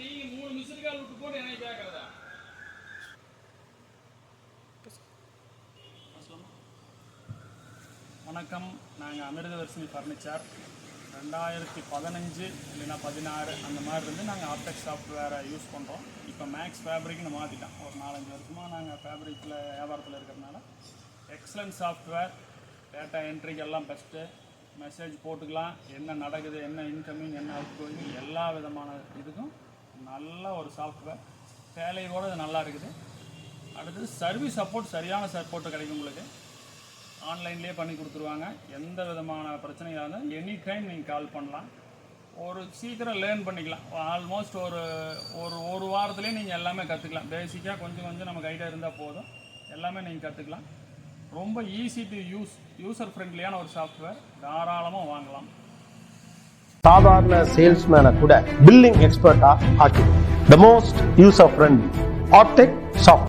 நீ மூணு மிஸ்டு விட்டு போட்டு எனக்கு கேட்கறதா வணக்கம். நாங்கள் அமிர்தவர்ஷினி ஃபர்னிச்சர் ரெண்டாயிரத்தி பதினஞ்சு இல்லைன்னா பதினாறு அந்த மாதிரி இருந்து நாங்கள் ஆப்டெக் சாஃப்ட்வேரை யூஸ் பண்ணுறோம் இப்போ மேக்ஸ் ஃபேப்ரிக்னு மாற்றிட்டோம் ஒரு நாலஞ்சு வருஷமாக நாங்கள் ஃபேப்ரிக்கில் வியாபாரத்தில் இருக்கிறதுனால. எக்ஸலன்ட் சாஃப்ட்வேர் டேட்டா என்ட்ரிக்கு எல்லாம் பெஸ்ட்டு மெசேஜ் போட்டுக்கலாம். என்ன நடக்குது என்ன இன்கமிங் என்ன அவுட் கோயிங் எல்லா விதமான இதுக்கும் நல்ல ஒரு சாஃப்ட்வேர் சேலையோடு இது நல்லா இருக்குது. அடுத்தது சர்வீஸ் சப்போர்ட் சரியான சப்போர்ட்டு கிடைக்கும் உங்களுக்கு. ஆன்லைன்லேயே பண்ணி கொடுத்துருவாங்க. எந்த விதமான பிரச்சனையாக இருந்தாலும் எனி டைம் நீங்கள் கால் பண்ணலாம். ஒரு சீக்கிரம் லேர்ன் பண்ணிக்கலாம். ஆல்மோஸ்ட் ஒரு ஒரு ஒரு வாரத்துலேயே நீங்கள் எல்லாமே கற்றுக்கலாம் பேசிக்காக கொஞ்சம் கொஞ்சம் நமக்கு ஐடியா இருந்தால் போதும். எல்லாமே நீங்கள் கற்றுக்கலாம் ரொம்ப ஈஸி டு யூஸ் யூசர் ஃப்ரெண்ட்லியான ஒரு சாஃப்ட்வேர் தாராளமாக வாங்கலாம். சாதாரண சேல்ஸ்மேனை கூட பில்லிங் எக்ஸ்பர்ட்டா ஆக்கிடும். The most use of friend Aptech soft